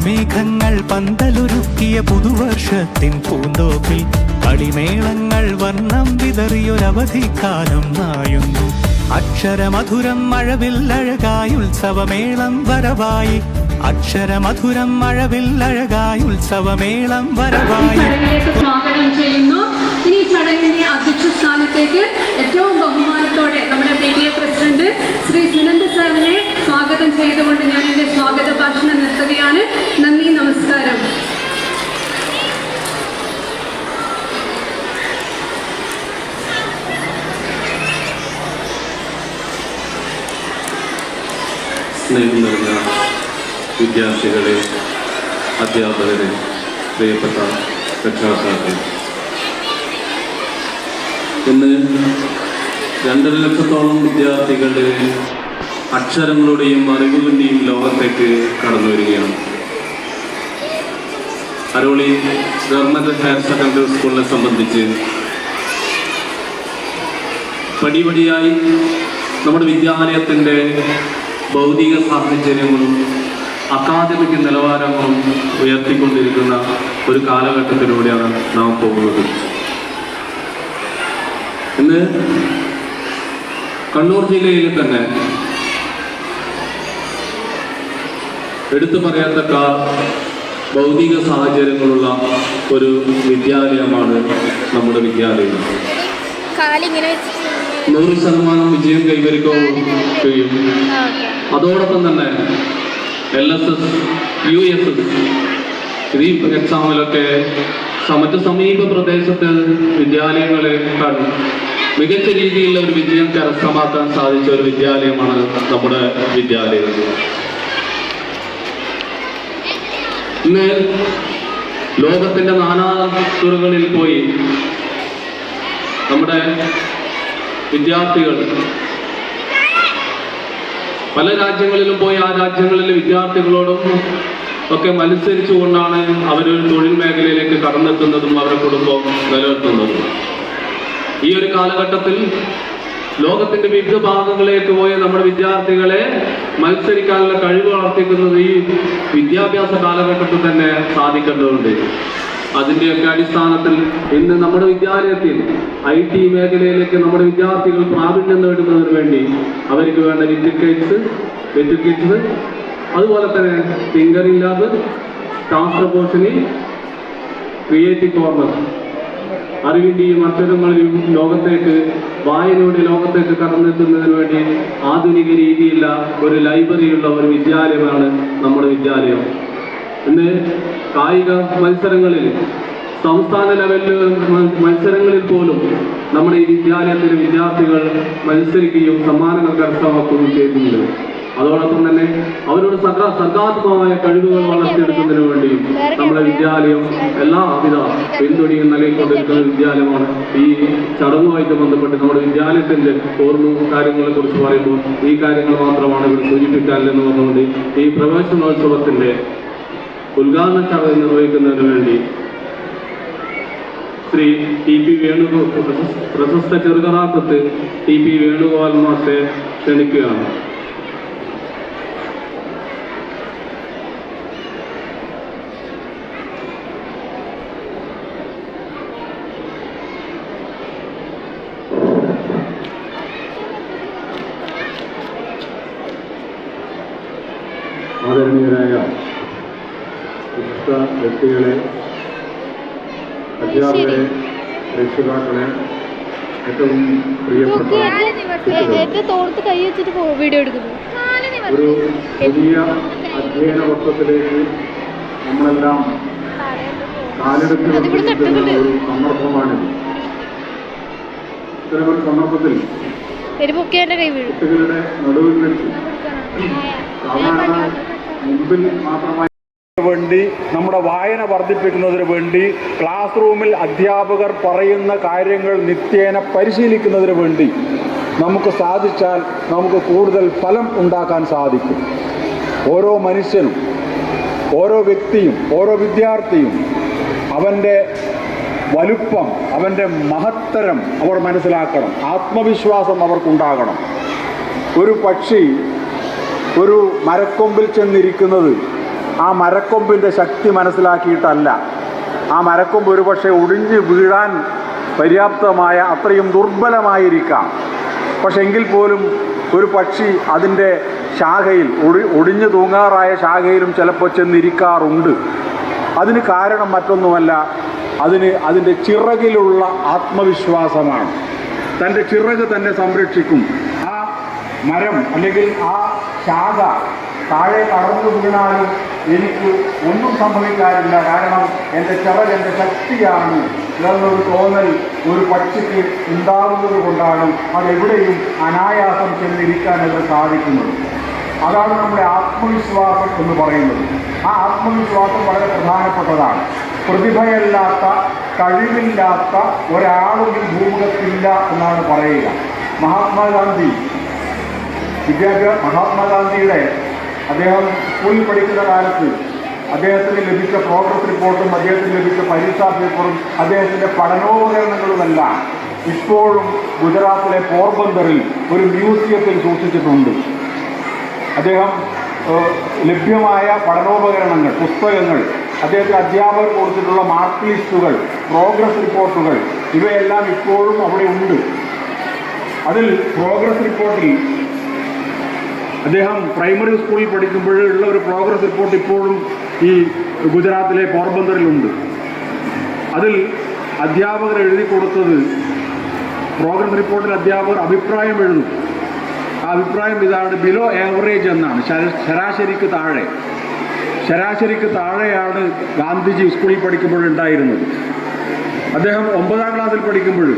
മഴമേഘങ്ങൾ പന്തലുരുക്കിയ പുതുവർഷത്തിൻ പൂന്തോപ്പിൽ കളിമേളങ്ങൾ വർണം വിതറിയൊരവധിക്കാലം നായുന്നു. അക്ഷരമധുരം മഴവിൽ അഴകായി ഉത്സവമേളം വരവായി. അക്ഷരമധുരം മഴവിൽ അഴകായി ഉത്സവമേളം വരവായി. സ്വാഗതം ചെയ്യുന്നു. ചടങ്ങിന്റെ അധ്യക്ഷ സ്ഥാനത്തേക്ക് ഏറ്റവും ബഹുമാനത്തോടെ നമ്മുടെ P D A president Shri Sunanda സാറിനെ സ്വാഗതം ചെയ്തുകൊണ്ട് ഞാൻ എന്റെ സ്വാഗത ഭാഷണം നിർത്തുകയാണ്. നന്ദി നമസ്കാരം. സ്നേഹം നിറഞ്ഞ വിദ്യാർത്ഥികളെ അധ്യാപകരെ പ്രിയപ്പെട്ട രക്ഷാകർത്താക്കൾ ഇന്ന് രണ്ടര ലക്ഷത്തോളം വിദ്യാർത്ഥികളുടെ അക്ഷരങ്ങളുടെയും അറിവുകളുടെയും ലോകത്തേക്ക് കടന്നു വരികയാണ്. അരോളി ഗവൺമെന്റ് ഹയർ സെക്കൻഡറി സ്കൂളിനെ സംബന്ധിച്ച് പടിപടിയായി നമ്മുടെ വിദ്യാലയത്തിന്റെ ഭൗതിക സാഹചര്യങ്ങളും അക്കാദമിക് നിലവാരങ്ങളും ഉയർത്തിക്കൊണ്ടിരിക്കുന്ന ഒരു കാലഘട്ടത്തിലൂടെയാണ് നാം പോകുന്നത്. ഇന്ന് കണ്ണൂർ ജില്ലയിൽ തന്നെ എടുത്തു പറയത്തക്ക ഭൗതിക സാഹചര്യങ്ങളുള്ള ഒരു വിദ്യാലയമാണ് നമ്മുടെ വിദ്യാലയം. നൂറ് ശതമാനം വിജയം കൈവരിക്കുകയും അതോടൊപ്പം തന്നെ L S S U S S ഈ എക്സാമിലൊക്കെ മറ്റ് സമീപ പ്രദേശത്തെ വിദ്യാലയങ്ങളെക്കാൾ മികച്ച രീതിയിലുള്ള ഒരു വിജയം കരസ്ഥമാക്കാൻ സാധിച്ച ഒരു വിദ്യാലയമാണ് നമ്മുടെ വിദ്യാലയം. ഇന്ന് ലോകത്തിന്റെ നാനാ തുറകളിൽ പോയി നമ്മുടെ വിദ്യാർത്ഥികൾ പല രാജ്യങ്ങളിലും പോയി ആ രാജ്യങ്ങളിലെ വിദ്യാർത്ഥികളോടും ഒക്കെ മത്സരിച്ചുകൊണ്ടാണ് അവരൊരു തൊഴിൽ മേഖലയിലേക്ക് കടന്നെത്തുന്നതും അവരുടെ കുടുംബം നിലനിർത്തുന്നതും. ഈ ഒരു കാലഘട്ടത്തിൽ ലോകത്തിന്റെ വിവിധ ഭാഗങ്ങളിലേക്ക് പോയ നമ്മുടെ വിദ്യാർത്ഥികളെ മത്സരിക്കാനുള്ള കഴിവ് വളർത്തിക്കുന്നത് ഈ വിദ്യാഭ്യാസ കാലഘട്ടത്തിൽ തന്നെ സാധിക്കേണ്ടതുണ്ട്. അതിന്റെയൊക്കെ അടിസ്ഥാനത്തിൽ ഇന്ന് നമ്മുടെ വിദ്യാലയത്തിൽ ഐ ടി മേഖലയിലേക്ക് നമ്മുടെ വിദ്യാർത്ഥികൾ പ്രാവീണ്യം നേടുന്നതിന് വേണ്ടി അവർക്ക് വേണ്ട എഡ്യൂക്കേറ്റ്സ് എഡ്യൂക്കേറ്റ്സ് അതുപോലെ തന്നെ തിങ്കറിംഗ് ലാബ് ട്രാൻസ്പ്രപോർഷനി ക്രിയേറ്റീവ് കോർണർ അറിവിന്റെയും അക്ഷരങ്ങളിലും ലോകത്തേക്ക് വായനയുടെ ലോകത്തേക്ക് കടന്നെത്തുന്നതിന് വേണ്ടി ആധുനിക രീതിയിലുള്ള ഒരു ലൈബ്രറിയുള്ള ഒരു വിദ്യാലയമാണ് നമ്മുടെ വിദ്യാലയം. ഇന്ന് കായിക മത്സരങ്ങളിൽ സംസ്ഥാന ലെവലിൽ മത്സരങ്ങളിൽ പോലും നമ്മുടെ ഈ വിദ്യാലയത്തിലെ വിദ്യാർത്ഥികൾ മത്സരിക്കുകയും സമ്മാനങ്ങൾ കരസ്ഥമാക്കുകയും ചെയ്യുന്നുണ്ട് അതോടൊപ്പം തന്നെ അവരോട് സർഗ സർഗാത്മകമായ കഴിവുകൾ വളർത്തിയെടുക്കുന്നതിന് വേണ്ടി നമ്മുടെ വിദ്യാലയം എല്ലാവിധ പിന്തുണയും നൽകിക്കൊണ്ടിരിക്കുന്ന വിദ്യാലയമാണ്. ഈ ചടങ്ങുമായിട്ട് ബന്ധപ്പെട്ട് നമ്മുടെ വിദ്യാലയത്തിന്റെ ഓർമ്മ കാര്യങ്ങളെ കുറിച്ച് പറയുമ്പോൾ ഈ കാര്യങ്ങൾ മാത്രമാണ് ഇവിടെ സൂചിപ്പിക്കാനില്ലെന്ന് പറഞ്ഞുകൊണ്ട് ഈ പ്രവേശനോത്സവത്തിന്റെ ഉദ്ഘാടന ചടങ്ങ് നിർവഹിക്കുന്നതിന് വേണ്ടി ശ്രീ ടി പി വേണുഗോ പ്രശസ്ത ചെറുകഥാകൃത്ത് ടി പി വേണുഗോപാൽ മാസ്റ്റെ ക്ഷണിക്കുകയാണ് ആദരണീയരായ വിശിഷ്ട വ്യക്തികളെ അധ്യാപകരെ രക്ഷിതാക്കളെ ഏറ്റവും പ്രിയപ്പെട്ട തോർത്ത് കൈ വെച്ചിട്ട് വീഡിയോ എടുക്കുന്നു. ഒരു പുതിയ അധ്യയന വർഷത്തിലേക്ക് നമ്മളെല്ലാം കാലെടുത്ത്. ഒരു സന്ദർഭമാണിത്. ഇത്തരമൊരു സന്ദർഭത്തിൽ കുട്ടികളുടെ നടുവിൽ വെച്ച് സാധാരണ മുമ്പിൽ മാത്രമായി വേണ്ടി നമ്മുടെ വായന വർദ്ധിപ്പിക്കുന്നതിന് വേണ്ടി ക്ലാസ് റൂമിൽ അധ്യാപകർ പറയുന്ന കാര്യങ്ങൾ നിത്യേന പരിശീലിക്കുന്നതിന് വേണ്ടി നമുക്ക് സാധിച്ചാൽ നമുക്ക് കൂടുതൽ ഫലം ഉണ്ടാക്കാൻ സാധിക്കും. ഓരോ മനുഷ്യനും ഓരോ വ്യക്തിയും ഓരോ വിദ്യാർത്ഥിയും അവന്റെ വലുപ്പം അവന്റെ മഹത്തരം അവർ മനസ്സിലാക്കണം. ആത്മവിശ്വാസം അവർക്കുണ്ടാകണം. ഒരു പക്ഷി ഒരു മരക്കൊമ്പിൽ ചെന്നിരിക്കുന്നത് ആ മരക്കൊമ്പിന്റെ ശക്തി മനസ്സിലാക്കിയിട്ടല്ല. ആ മരക്കൊമ്പ് ഒരുപക്ഷെ ഒടിഞ്ഞ് വീഴാൻ പര്യാപ്തമായ അത്രയും ദുർബലമായിരിക്കാം. പക്ഷെ എങ്കിൽ പോലും ഒരു പക്ഷി അതിന്റെ ശാഖയിൽ ഒടി ഒടിഞ്ഞു തൂങ്ങാറായ ശാഖയിലും ചിലപ്പോൾ ചെന്നിരിക്കാറുണ്ട്. അതിന് കാരണം മറ്റൊന്നുമല്ല അതിന് അതിന്റെ ചിറകിലുള്ള ആത്മവിശ്വാസമാണ്. തന്റെ ചിറക് തന്നെ സംരക്ഷിക്കും. ആ മരം അല്ലെങ്കിൽ ആ ശാഖ താഴെ കടന്നു വീണാലും എനിക്ക് ഒന്നും സംഭവിക്കാറില്ല. കാരണം എന്റെ ചവൽ എന്റെ ശക്തിയാണ്. എന്നൊരു തോന്നൽ ഒരു പക്ഷിക്ക് ഉണ്ടാകുന്നത് കൊണ്ടാണ് അതെവിടെയും അനായാസം ചെന്നിരിക്കാൻ അത് സാധിക്കുന്നത്. അതാണ് നമ്മുടെ ആത്മവിശ്വാസം എന്ന് പറയുന്നത്. ആ ആത്മവിശ്വാസം വളരെ പ്രധാനപ്പെട്ടതാണ്. പ്രതിഭയല്ലാത്ത കഴിവില്ലാത്ത ഒരാളും ഭൂമുഖത്തില്ല എന്നാണ് പറയുക. മഹാത്മാഗാന്ധി. വിദ്യാഭ്യാസ മഹാത്മാഗാന്ധിയുടെ അദ്ദേഹം സ്കൂളിൽ പഠിക്കുന്ന കാലത്ത് അദ്ദേഹത്തിന് ലഭിച്ച പ്രോഗ്രസ് റിപ്പോർട്ടും അദ്ദേഹത്തിന് ലഭിച്ച പരീക്ഷാ പേപ്പറും അദ്ദേഹത്തിന്റെ പഠനോപകരണങ്ങളുമെല്ലാം ഇപ്പോഴും ഗുജറാത്തിലെ പോർബന്ദറിൽ ഒരു മ്യൂസിയത്തിൽ സൂക്ഷിച്ചിട്ടുണ്ട്. അദ്ദേഹം ലഭ്യമായ പഠനോപകരണങ്ങൾ പുസ്തകങ്ങൾ അദ്ദേഹത്തെ അധ്യാപകർ കൊടുത്തിട്ടുള്ള മാർക്ക് ലിസ്റ്റുകൾ പ്രോഗ്രസ് റിപ്പോർട്ടുകൾ ഇവയെല്ലാം ഇപ്പോഴും അവിടെ ഉണ്ട്. അതിൽ പ്രോഗ്രസ് റിപ്പോർട്ടിൽ അദ്ദേഹം പ്രൈമറി സ്കൂളിൽ പഠിക്കുമ്പോഴുള്ള ഒരു പ്രോഗ്രസ് റിപ്പോർട്ട് ഇപ്പോഴും ഈ ഗുജറാത്തിലെ പോർബന്തറിലുണ്ട് അതിൽ അധ്യാപകർ എഴുതി കൊടുത്തത് പ്രോഗ്രസ് റിപ്പോർട്ടിൽ അധ്യാപകർ അഭിപ്രായം എഴുതും. ആ അഭിപ്രായം ഇതാണ് ബിലോ ആവറേജ് എന്നാണ്. ശരാശരിക്ക് താഴെ. ശരാശരിക്ക് താഴെയാണ് ഗാന്ധിജി സ്കൂളിൽ പഠിക്കുമ്പോഴുണ്ടായിരുന്നത് അദ്ദേഹം ഒമ്പതാം ക്ലാസ്സിൽ പഠിക്കുമ്പോൾ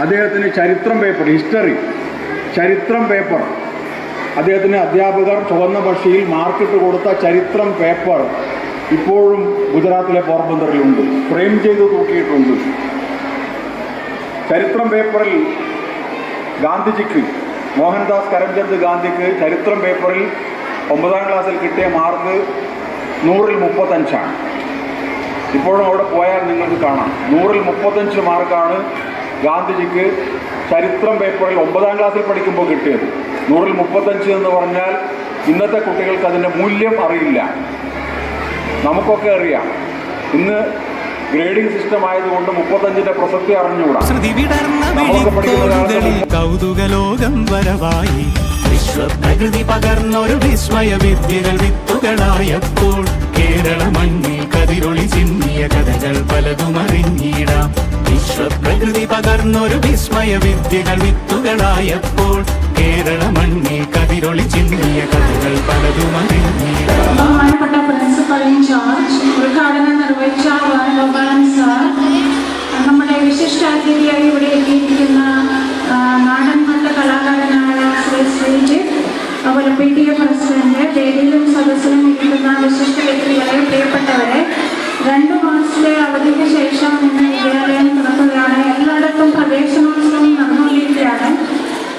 അദ്ദേഹത്തിന് ചരിത്രം പേപ്പർ ഹിസ്റ്ററി ചരിത്രം പേപ്പർ അദ്ദേഹത്തിന് അധ്യാപകർ ചുവന്ന പക്ഷിയിൽ മാർക്കിട്ട് കൊടുത്ത ചരിത്രം പേപ്പർ ഇപ്പോഴും ഗുജറാത്തിലെ പോർബന്തറിലുണ്ട് ഫ്രെയിം ചെയ്ത് തൂക്കിയിട്ടുണ്ട്. ചരിത്രം പേപ്പറിൽ ഗാന്ധിജിക്ക് മോഹൻദാസ് കരംചന്ദ് ഗാന്ധിക്ക് ചരിത്രം പേപ്പറിൽ ഒമ്പതാം ക്ലാസ്സിൽ കിട്ടിയ മാർക്ക് നൂറിൽ മുപ്പത്തഞ്ചാണ്. ഇപ്പോഴും അവിടെ പോയാൽ നിങ്ങൾക്ക് കാണാം. നൂറിൽ മുപ്പത്തഞ്ച് മാർക്കാണ് ഗാന്ധിജിക്ക് ചരിത്രം പേപ്പറിൽ ഒമ്പതാം ക്ലാസ്സിൽ പഠിക്കുമ്പോൾ കിട്ടിയത്. നൂറിൽ മുപ്പത്തഞ്ച് എന്ന് പറഞ്ഞാൽ ഇന്നത്തെ കുട്ടികൾക്ക് അതിന്റെ മൂല്യം അറിയില്ല. നമുക്കൊക്കെ അറിയാം. ഇന്ന് ഗ്രേഡിംഗ് സിസ്റ്റം ആയതുകൊണ്ട് മുപ്പത്തഞ്ചിന്റെ പ്രസക്തി അറിഞ്ഞുകൂടാ. കൗതുകലോകം വരവായി. വിശ്വപ്രകൃതി പകർന്നൊരു വിസ്മയ വിദ്യകൾ വിത്തുകളായപ്പോൾ കേരള മണ്ണിൽ കതിരൊളി ചിന്നിയ കഥകൾ പലതും അറിഞ്ഞിടാം. വിശ്വപ്രകൃതി പകർന്നൊരു വിസ്മയ വിദ്യകൾ വിത്തുകളായപ്പോൾ കേരള മണ്ണിൽ കതിരൊളി ചിന്നിയ കഥകൾ പലതും ബഹുമാനപ്പെട്ട പ്രിൻസിപ്പൽ ഇൻചാർജ് ഉദ്ഘാടനം നിർവഹിച്ച ഗോപാലൻ സാർ നമ്മുടെ വിശിഷ്ടാതിഥിയായി ഇവിടെ എത്തിയിരിക്കുന്ന ആ, നാടൻമണ്ട കലാകാരനായ ശ്രീ ശ്രീജിത്ത് അതുപോലെ പി ടി എ പ്രസിഡന്റ് വേദിയിലും സദസ്സിലും ഇരിക്കുന്ന വിശിഷ്ട വ്യക്തികളെ പ്രിയപ്പെട്ടവരെ രണ്ടു മാസത്തെ അവധിക്ക് ശേഷം ഇന്ന് വിദ്യാലയം തുറക്കുകയാണ്. എല്ലായിടത്തും പ്രവേശനോത്സവം നടന്നുകൊണ്ടിരിക്കുകയാണ്.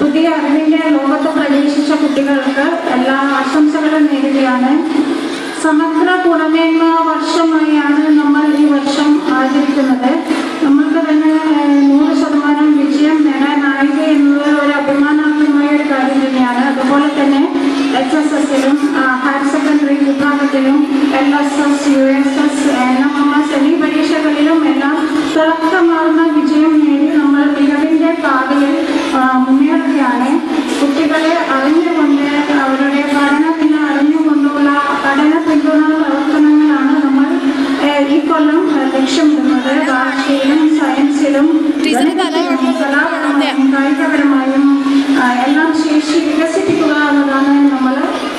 പുതിയ അറിവിന്റെ ലോകത്ത് പ്രവേശിച്ച കുട്ടികൾക്ക് എല്ലാ ആശംസകളും നേരുകയാണ്. സമഗ്ര ഗുണമേന്മ കേവലം ലക്ഷ്യമിടുന്നത് ഭാഷയിലും സയൻസിലും കലാപരമായും കായികപരമായും എല്ലാം ശേഷി വികസിപ്പിക്കുക എന്നതാണ് നമ്മൾ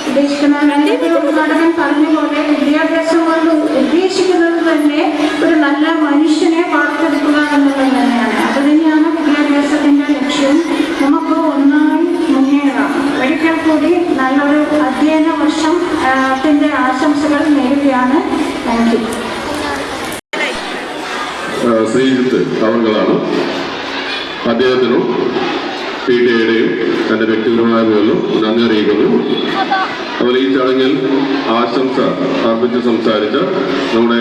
ഉദ്ദേശിക്കുന്നത്. ഉദ്ഘാടകൻ പറഞ്ഞ പോലെ വിദ്യാഭ്യാസം കൊണ്ട് ഉദ്ദേശിക്കുന്നത് തന്നെ ഒരു നല്ല മനുഷ്യനെ വാർത്തെടുക്കുക എന്നുള്ളത് തന്നെയാണ്. അത് തന്നെയാണ് വിദ്യാഭ്യാസത്തിന്റെ ലക്ഷ്യം. നമുക്ക് ഒന്നായി മുന്നേറാം. ഒരിക്കൽ കൂടി നല്ലൊരു അധ്യയന വർഷം ത്തിന്റെ ആശംസകൾ നേരുകയാണ്. Thank you. ശ്രീജിത്ത് അവർകളാണ് അദ്ദേഹത്തിനും പി ടി എയുടെയും എന്റെ വ്യക്തിപരമായ പേരിലും നന്ദി അറിയിക്കുന്നു. അതുപോലെ ഈ ചടങ്ങിൽ ആശംസ അർപ്പിച്ച് സംസാരിച്ച നമ്മുടെ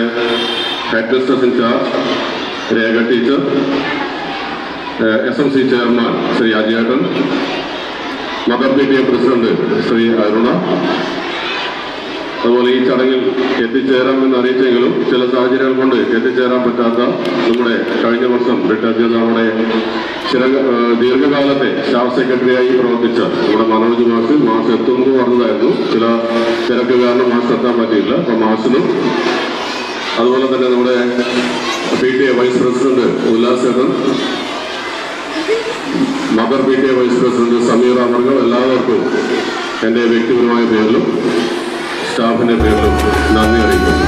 head mister incharge Rekha teacher S M C chairman Shri അജയേട്ടൻ mother P T A president Shri Aruna അതുപോലെ ഈ ചടങ്ങിൽ എത്തിച്ചേരാമെന്ന് അറിയിച്ചെങ്കിലും ചില സാഹചര്യങ്ങൾ കൊണ്ട് എത്തിച്ചേരാൻ പറ്റാത്ത നമ്മുടെ കഴിഞ്ഞ വർഷം റിട്ടയർ ചെയ്ത നമ്മുടെ ദീർഘകാലത്തെ സ്റ്റാഫ് സെക്രട്ടറിയായി പ്രവർത്തിച്ച നമ്മുടെ മനോജ് മാസ് മാസ് എത്തുമെന്ന് പറഞ്ഞതായിരുന്നു. ചില തിരക്ക് കാരണം മാസ് എത്താൻ പറ്റിയില്ല. അപ്പൊ മാസിനും അതുപോലെ തന്നെ നമ്മുടെ P T A vice president Ullas ചേട്ടൻ mother P T A vice president Sameer അമർകൾ എല്ലാവർക്കും എന്റെ വ്യക്തിപരമായ പേരിലും സ്റ്റാഫിന്റെ പേരിലും നന്ദി അറിയിക്കുന്നു.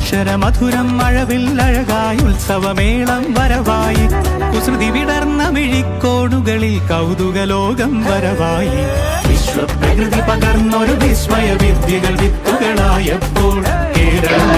അക്ഷരമധുരം മഴവിൽ അഴകായി ഉത്സവമേളം വരവായി. കുസൃതി വിടർന്ന മിഴിക്കോടുകളിൽ കൗതുകലോകം വരവായി. വിശ്വപ്രകൃതി പകർന്നൊരു വിസ്മയ വിദ്യകൾ വിത്തുകളായപ്പോൾ കേരളം